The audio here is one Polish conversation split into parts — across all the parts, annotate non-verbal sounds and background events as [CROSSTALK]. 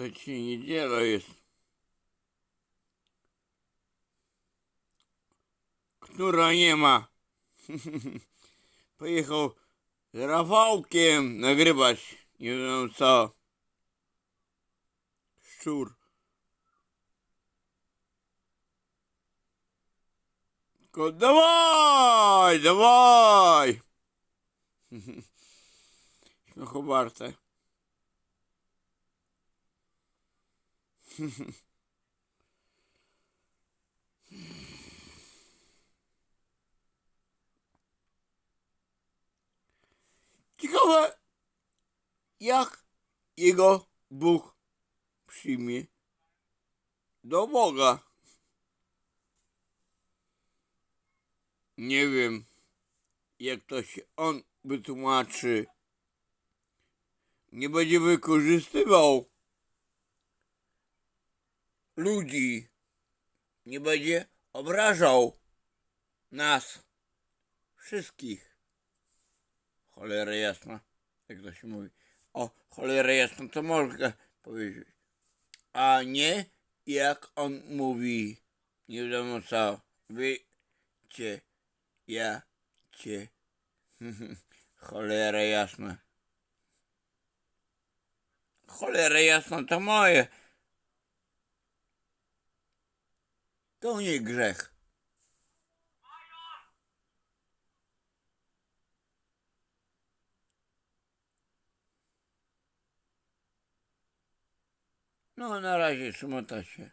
дочи не делает. Кнуранима [LAUGHS] поехал за Рафалки нагребать, не вернулся. Шур. Давай, давай! [LAUGHS] Хубарта. Ciekawe, jak jego Bóg przyjmie do Boga. Nie wiem, jak to się on wytłumaczy. Nie będzie wykorzystywał ludzi. Nie będzie obrażał nas wszystkich. Cholera jasna, jak to się mówi. O, cholera jasna, to można powiedzieć. A nie jak on mówi. Nie wiadomo co. Wiecie, ja cię. [LAUGHS] cholera jasna. Cholera jasna, to moje. To nie grzech. No, na razie trzymata się.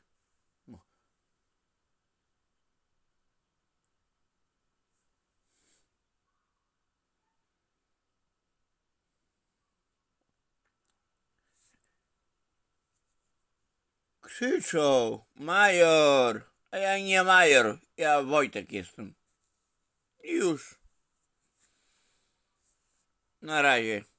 Krzyczą, major, a ja nie major, ja Wojtek jestem. Już. Na razie.